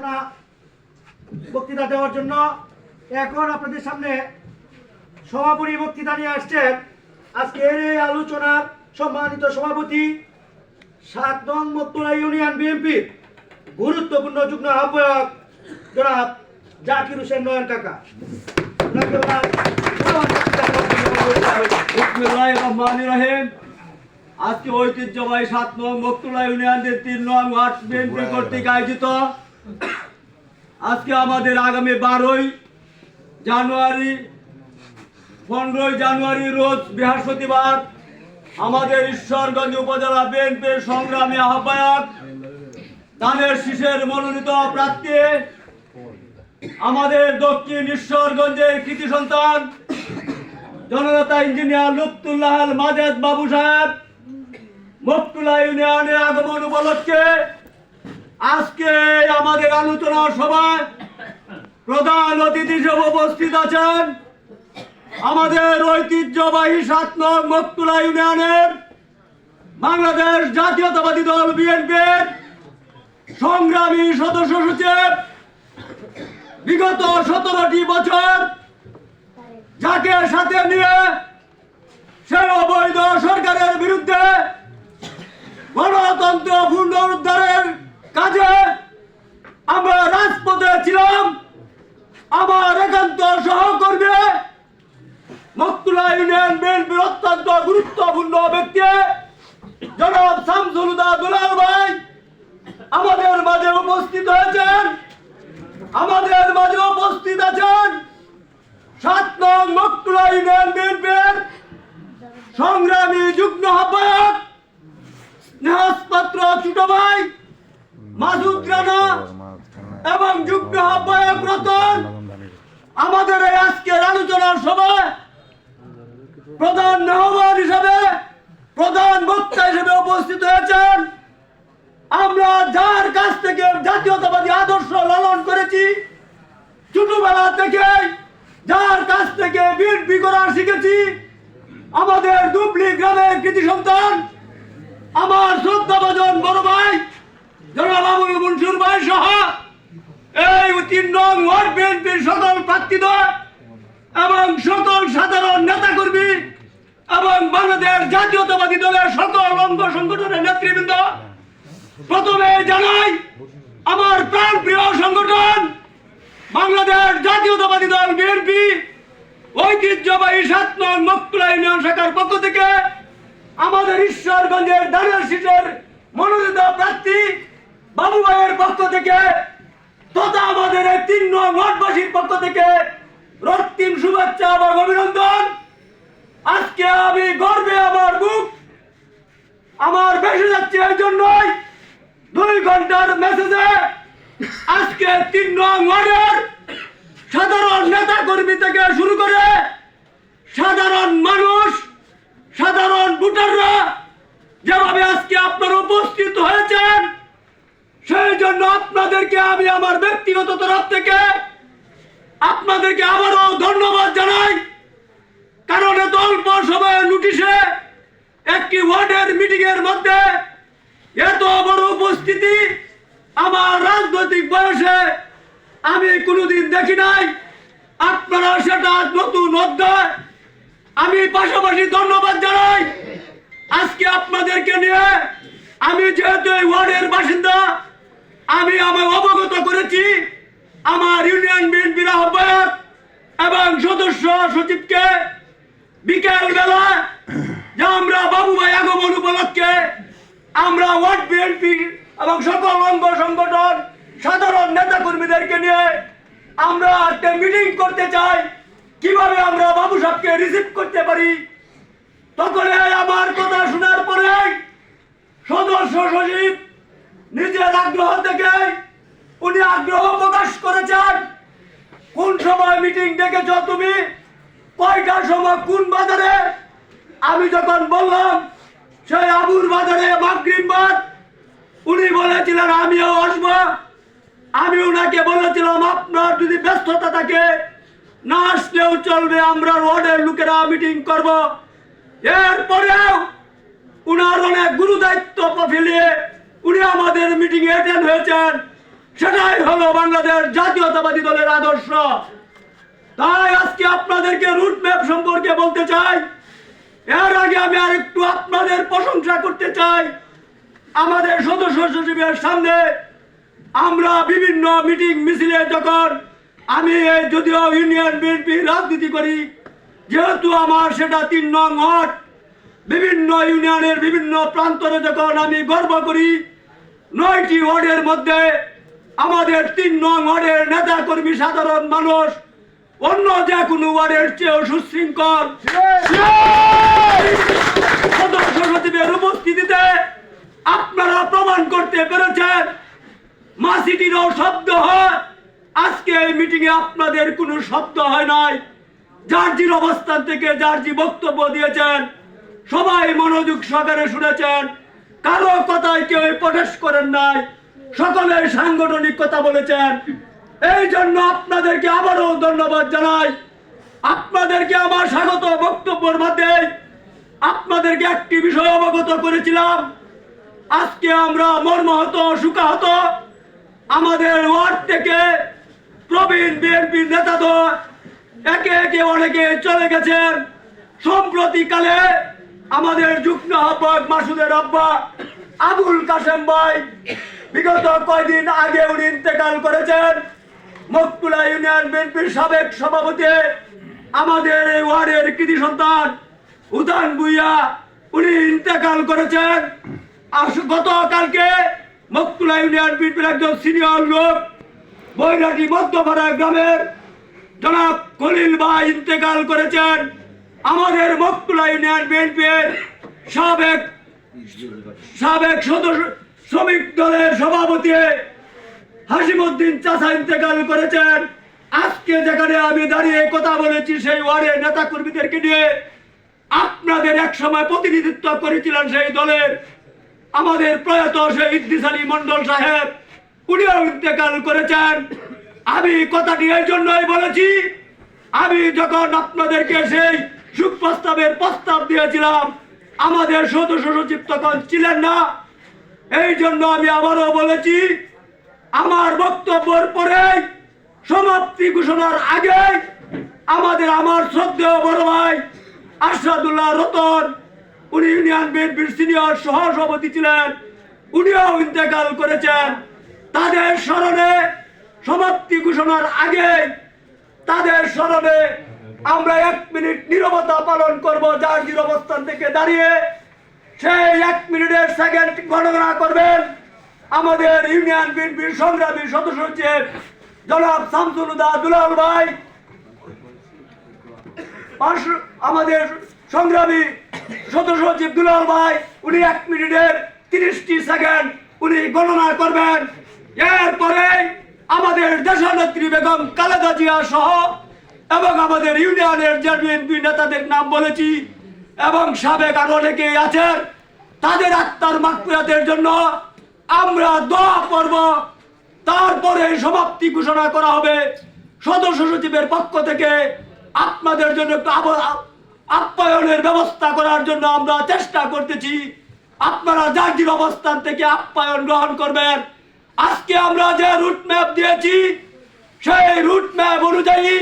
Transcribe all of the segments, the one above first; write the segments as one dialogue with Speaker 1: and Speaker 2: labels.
Speaker 1: ঘোষণা বক্তৃতা দেওয়ার জন্য এখন আপনাদের সামনে সভাপতি বক্তৃতা নিয়ে আসছেন। আজকের এই আলোচনার সম্মানিত সভাপতি সাত নং মত্তলা ইউনিয়ন বিএনপি গুরুত্বপূর্ণ যুগ্ম আহ্বায়ক জনাব জাকির হোসেন নয়ন কাকা।
Speaker 2: আজকে ঐতিহ্যবাহী সাত নং মকতুলা ইউনিয়নের তিন নং ওয়ার্ড বিএনপি কর্তৃক আয়োজিত আজকে আমাদের আগামী বারোই জানুয়ারি, পনেরোই জানুয়ারি রোজ বৃহস্পতিবার আমাদের ঈশ্বরগঞ্জ উপজেলা বিএনপির সংগ্রামী আহ্বায়ক ধানের শীষের মনোনীত প্রার্থী, আমাদের দক্ষিণ ঈশ্বরগঞ্জের কৃতি সন্তান, জননেতা ইঞ্জিনিয়ার লুৎফুল্লাহ আল মাজেদ বাবু সাহেব মকতুলা ইউনিয়নে আগমন উপলক্ষে আজকে আমাদের আলোচনা সভায় প্রধান অতিথি হিসেবে উপস্থিত আছেন আমাদের ঐতিহ্যবাহী সাত নং মকতুলা ইউনিয়নের বাংলাদেশ জাতীয়তাবাদী দল বিএনপির সংগ্রামী সদস্য সচিব বিগত সতেরোটি বছর যাকে সাথে নিয়ে সে অবৈধ সরকারের বিরুদ্ধে গণতন্ত্র পুনরুদ্ধারের কাজে আমরা রাজপথে ছিলাম। আমার একান্ত সহকর্মী মকতুলা ইউনিয়ন অত্যন্ত গুরুত্বপূর্ণ ব্যক্তি, জনাব দুলাল ভাই, আমাদের মাঝে উপস্থিত হয়েছেন। আমাদের মাঝে উপস্থিত আছেন সাত নং মকতুলা ইউনিয়ন বিএনপির সংগ্রামী যুগ্ম এবং যুগ্ম আহ্বায়ক রতন, আমাদের এই আজকের আলোচনার সময় প্রধান মেহমান হিসাবে, প্রধান বক্তা হিসেবে উপস্থিত হয়েছেন। আমরা যার কাছ থেকে জাতীয়তাবাদী আদর্শ লালন করেছি, ছোটবেলা থেকে যার কাছ থেকে বিএনপি করা শিখেছি, আমাদের দুবলি গ্রামের কৃতি সন্তান, আমার শ্রদ্ধাভাজন বড় ভাই, জনাব আবুল মনসুর ভাই সহ এই তিন নং ওয়ার্ড বিএনপির সকল প্রার্থীদের এবং সকল সাধারণ নেতাকর্মী এবং বাংলাদেশ জাতীয়তাবাদী দলের সকল অঙ্গ সংগঠনের নেতৃবৃন্দ, প্রথমে জানাই আমার প্রাণ প্রিয় সংগঠন, বাংলাদেশ জাতীয়তাবাদী দল বিএনপি, ঐতিহ্যবাহী সাত নং মকতুলা ইউনিয়ন শাখার পক্ষ থেকে আমাদের ঈশ্বরগঞ্জের দানের শীষের মনোনীত প্রার্থী বাবু ভাইয়ের পক্ষ থেকে তথা আমাদের এই তিন নং ওয়ার্ডবাসীর পক্ষ থেকে রক্তিম শুভেচ্ছা এবং অভিনন্দন। আজকে আমি গর্বে আমার বুক আমার বেশি যাচ্ছে এই জন্যই দুই ঘণ্টার মেসেজে আজকে তিন নং ওয়ার্ডের সাধারণ নেতা কর্মী থেকে শুরু করে সাধারণ মানুষ, সাধারণ ভোটাররা যেভাবে আজকে আপনারা উপস্থিত হয়েছেন সেই জন্য আপনাদেরকে আমি আমার ব্যক্তিগত তরফ থেকে আপনাদেরকে আবারও ধন্যবাদ জানাই। কারণ এত অল্প সময়ের নোটিশে একটি ওয়ার্ডের মিটিং এর মধ্যে এত বড় উপস্থিতি আমার রাজনৈতিক বয়সে আমি কোনোদিন দেখি নাই। আপনারা সেটা নতুন অধ্যায়। আমি পাশাপাশি ধন্যবাদ জানাই। আজকে আপনাদেরকে নিয়ে আমি যেহেতু এই ওয়ার্ডের বাসিন্দা আমি আমার অবগত করেছি আমার ইউনিয়ন বিএনপির আহ্বায়ক এবং সদস্য সচিবকে বিকেল বেলা যে আমরা বাবু ভাই আগমন উপলক্ষে আমরা ওয়ার্ড বিএনপি এবং সকল অঙ্গ সংগঠন, সাধারণ নেতা কর্মীদেরকে নিয়ে আমরা একটা মিটিং করতে চাই। কীভাবে আমরা বাবু সাহেবকে রিসিভ করতে পারি? তখন আমার কথা শোনার পরে সদস্য সচিব নিজের আগ্রহ থেকে উনি আগ্রহ প্রকাশ করেছেন। কোন সময় মিটিং ডেকেছ তুমি? কয়টার সময়? কোন বাজারে? আমি যখন বললাম, সেই আবুর বাজারে মাগরিমবাদ উনি বলেছিলেন, আমিও আসব। আমি ওনাকে বলেছিলাম, আপনার যদি ব্যস্ততা থাকে, না আসলেও চলবে, আমরা ওয়ার্ডের লোকেরা মিটিং করব। এরপরেও উনার অনেক গুরু দায়িত্ব ফেলিয়ে উনি আমাদের মিটিং অ্যাটেন্ড হয়েছেন। সেটাই হলো বাংলাদেশ জাতীয়তাবাদী দলের আদর্শ। তাই আজকে আপনাদেরকে রুট ম্যাপ সম্পর্কে বলতে চাই। এর আগে আমি আর একটু আপনাদের প্রশংসা করতে চাই। আমাদের সদস্য সচিবের সামনে আমরা বিভিন্ন মিটিং মিছিলে যখন আমি যদিও ইউনিয়ন বিএনপি রাজনীতি করি, যেহেতু আমার সেটা তিন নং ওয়ার্ড, বিভিন্ন ইউনিয়নের বিভিন্ন প্রান্তরে যখন আমি গর্ব করি নয়টি ওয়ার্ডের মধ্যে আমাদের তিন নং ওয়ার্ডের নেতা কর্মী সাধারণ মানুষ, অন্য যে কোনো ওয়ার্ডের চেয়েও সুশৃঙ্খল। সদস্য সচিবের উপস্থিতিতে আপনারা প্রমাণ করতে পেরেছেন, মাসিটিরও শব্দ হয়। আজকে এই মিটিং এ আপনাদের কোনো শব্দ হয় নাই। জার্জির অবস্থান থেকে জার্জি বক্তব্য দিয়েছেন। সবাই মনোযোগ সহকারে শুনেছেন। কারও কথায় কেউ প্রবেশ করেন নাই। সকলে সাংগঠনিক কথা বলেছেন। এই জন্য আপনাদেরকে আবারও ধন্যবাদ জানাই। আপনাদেরকে আমার স্বাগত বক্তব্যের মধ্যে আপনাদেরকে একটি বিষয় অবগত করেছিলাম। আজকে আমরা মর্মাহত সুখাহত আমাদের ওয়ার্ড থেকে প্রবীণ বিএনপির নেতাদের একে একে অনেকে চলে গেছেন। সম্প্রতিকালে আমাদের যুগ্ম আহ্বায়ক মাসুদের আব্বা আবুল কাসেম ভাই, বিগত কয়দিন আগে উনি ইন্তেকাল করেছেন। মকতুলা ইউনিয়ন বিএনপির সাবেক সভাপতি, আমাদের এই ওয়ার্ডের কৃতি সন্তান উদান ভুইয়া, উনি ইন্তেকাল করেছেন। গতকালকে মকতুলা ইউনিয়ন বিএনপির একজন সিনিয়র লোক বৈরাটি মধ্যপাড়া গ্রামের জনাব খলিল ভাই ইন্তেকাল করেছেন। আমাদের মকতুলা ইউনিয়ন বিএনপির সাবেক সাবেক সদস্য শ্রমিক দলের সভাপতি হাসিমুদ্দিন চাষা ইন্তেকাল করেছেন। আজকে যেখানে আমি দাঁড়িয়ে কথা বলেছি সেই ওয়ার্ডের নেতা কর্মীদেরকে নিয়ে আপনাদের এক সময় প্রতিনিধিত্ব করেছিলেন সেই দলের আমাদের প্রয়াত সেই আলী মন্ডল সাহেব। উনিও ইন্তেকাল করেছেন। আমি কথাটি এই জন্যই বলেছি, আমি যখন আপনাদেরকে সেই সুখ প্রস্তাবের প্রস্তাব দিয়েছিলাম। আমাদের সদস্য সচিব তখন ছিলেন না। এই জন্য আমি আবারও বলেছি, আমার বক্তব্যের পরে সমাপ্তি ঘোষণার আগে আমাদের আমার শ্রদ্ধেয় বড় ভাই আশরাদুল্লাহ রতন, উনি ইউনিয়ন বিএনপির সিনিয়র সহসভাপতি ছিলেন, উনিও ইন্তেকাল করেছেন। তাদের স্মরণে সমাপ্তি ঘোষণার আগে তাদের স্মরণে আমরা এক মিনিট নীরবতা পালন করব জার্জির অবস্থান থেকে দাঁড়িয়ে সেই এক মিনিটের সেকেন্ড গণনা করবেন। আমাদের ইউনিয়ন বিএনপির সংগ্রামী সদস্য সচিব জনাব শামসুল উদা দুলাল ভাই। আমাদের সংগ্রামী সদস্য সচিব দুলাল ভাই। উনি এক মিনিটের তিরিশটি সেকেন্ড উনি গণনা করবেন। এরপরে আমাদের দেশনেত্রী বেগম কালেদা জিয়া সহ এবং আমাদের ইউনিয়নের যে বিএনপি নেতাদের নাম বলেছি, এবং সাবেক আরও অনেকেই আছেন, তাদের আত্মার মাকফিরাতের জন্য আমরা দোয়া করব। তারপরে সমাপ্তি ঘোষণা করা হবে। সদস্য সচিবের পক্ষ থেকে আপনাদের জন্য আপ্যায়নের ব্যবস্থা করার জন্য আমরা চেষ্টা করতেছি। আপনারা জার্জির অবস্থান থেকে আপ্যায়ন গ্রহণ করবেন, আজকে আমরা যে রুট ম্যাপ দিয়েছি, সেই রুট ম্যাপ অনুযায়ী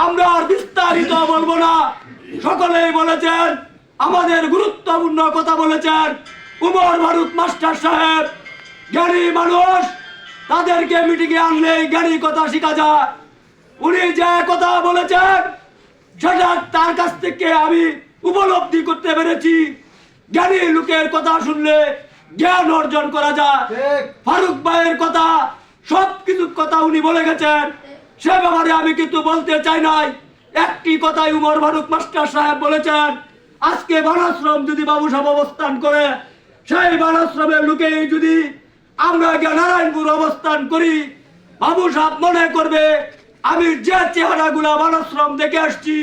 Speaker 2: আমরা আর বিস্তারিত বলব না। সকলেই বলেছেন আমাদের গুরুত্বপূর্ণ কথা বলেছেন উমর ফারুক মাস্টার সাহেব। জ্ঞানী মানুষ তাদেরকে মিটিংয়ে আনলেই জ্ঞানী কথা শেখা যায়। উনি যে কথা বলেছেন সেটা তার কাছ থেকে আমি উপলব্ধি করতে পেরেছি। জ্ঞানী লোকের কথা শুনলে জ্ঞান অর্জন করা যায়। ফারুক ভাইয়ের কথা সব কিছু কথা উনি বলে গেছেন। সে ব্যাপারে আমি কিন্তু বলতে চাই নাই। একটি কথাই উমর ফারুক মাস্টার সাহেব বলেছেন, আজকে বানাশ্রম যদি বাবু সাহেব অবস্থান করে, সেই বানাশ্রমের লোকেই যদি আমরা নারায়ণপুর অবস্থান করি, বাবু সাহেব মনে করবে, আমি যে চেহারাগুলা বানাশ্রম দেখে আসছি,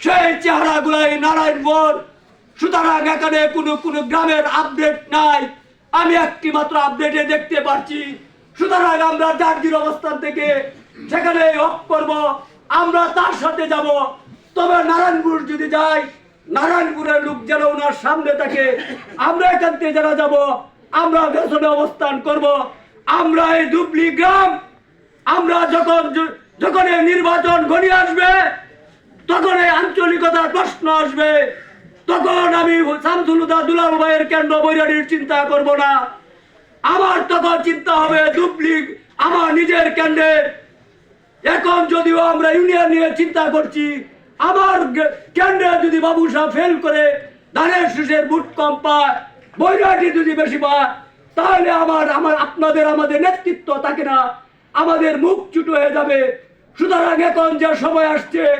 Speaker 2: সেই চেহারাগুলাই নারায়ণপুর। সুতরাং এখানে কোনো কোনো গ্রামের আপডেট নাই। আমি একটি মাত্র আপডেটে দেখতে পাচ্ছি সুতরাং আমরা জার্জির অবস্থান থেকে সেখানে অফ করব, আমরা তার সাথে যাব। তবে নারায়ণপুর যদি যাই, নারায়ণপুরের লোক যেন ওনার সামনে থাকে, আমরা এখান থেকে যারা যাব, আমরা পেছনে অবস্থান করব। আমরা এই দুবলি গ্রাম, আমরা যখন যখন এই নির্বাচন ঘনিয়ে আসবে, তখন এই আঞ্চলিকতার প্রশ্ন আসবে। তখন আমি শামসুলুদা দুলাল ভাইয়ের কেন্দ্র বৈরাড়ির চিন্তা করব না। আমার তখন চিন্তা হবে দুবলি আমার নিজের কেন্দ্রে এখন যদিও আমরা ইউনিয়ন নিয়ে চিন্তা করছি আমার গে- কেন্দ্রে যদি বাবু সাহেব ফেল করে ধানের শীষের বুট কম পায় বৈরাটি যদি বেশি পায়, তাহলে আমার আমার আপনাদের আমাদের নেতৃত্ব থাকে না, আমাদের মুখ চুটো হয়ে যাবে। সুতরাং এখন যে সময় আসছে,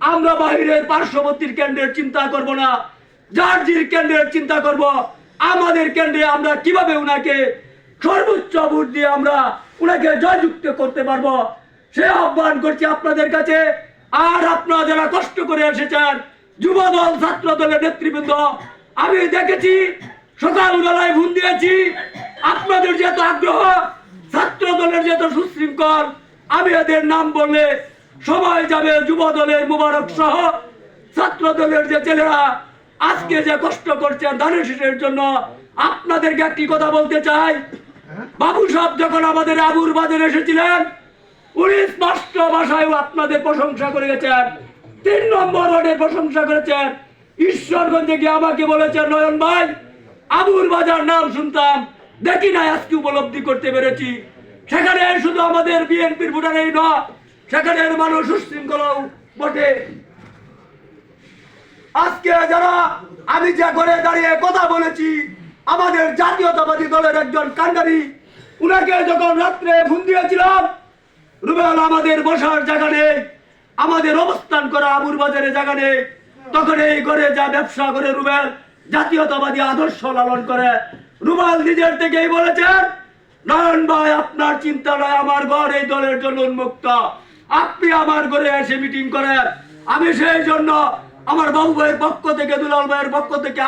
Speaker 2: আমরা বাহিরের পার্শ্ববর্তীর কেন্দ্রের চিন্তা করব না, জার্জির কেন্দ্রের চিন্তা করব, আমাদের কেন্দ্রে আমরা কীভাবে উনাকে সর্বোচ্চ ভোট দিয়ে আমরা উনাকে জয়যুক্ত করতে পারব? সে আহ্বান করছি আপনাদের কাছে। আর আপনারা যারা কষ্ট করে এসেছেন যুব দল ছাত্র দলের নেতৃবৃন্দ আমি দেখেছি সকালবেলায় ফোন দিয়েছি। আপনাদের যেহেতু আগ্রহ ছাত্র দলের যেহেতু সুশৃঙ্খল আমি এদের নাম বললে সবাই যাবে যুব দলের মুবারক সহ। ছাত্র দলের যে ছেলেরা আজকে যে কষ্ট করছেন ধানের শীষের জন্য আপনাদেরকে একটি কথা বলতে চাই। বাবু সাহেব যখন আমাদের আবুর বাজারে এসেছিলেন উনি স্পষ্ট ভাষায় আপনাদের প্রশংসা করে গেছেন তিন নম্বর ওয়ার্ডের প্রশংসা করেছেন। ঈশ্বরগঞ্জে গিয়ে আমাকে বলেছেন, নয়ন ভাই আবুর বাজার নাম শুনতাম। দেখি না আজকে উপলব্ধি করতে পেরেছি। সেখানে শুধু আমাদের বিএনপির ভোটারেই নয় সেখানের মানুষ সুশৃঙ্খলাও বটে। আজকে যারা আমি যে ঘরে দাঁড়িয়ে কথা বলেছি, আমাদের জাতীয়তাবাদী দলের একজন কান্ডারি উনাকে যখন রাত্রে ফোন দিয়েছিলাম রুবেল আমাদের বসার জায়গা নেই আমাদের অবস্থান করা আবুর বাজারে জায়গা নেই তখন এই ঘরে যা ব্যবসা করে রুবেল, জাতীয়তাবাদী আদর্শ লালন করে। রুবেল নিজের থেকেই বলেছেন নয়ন ভাই, আপনার চিন্তা নয় আমার ঘর এই দলের জন্য উন্মুক্ত। আপনি আমার ঘরে এসে মিটিং করেন। আমি সেই জন্য আমার বাবু ভাইয়ের পক্ষ থেকে, দুলাল ভাইয়ের পক্ষ থেকে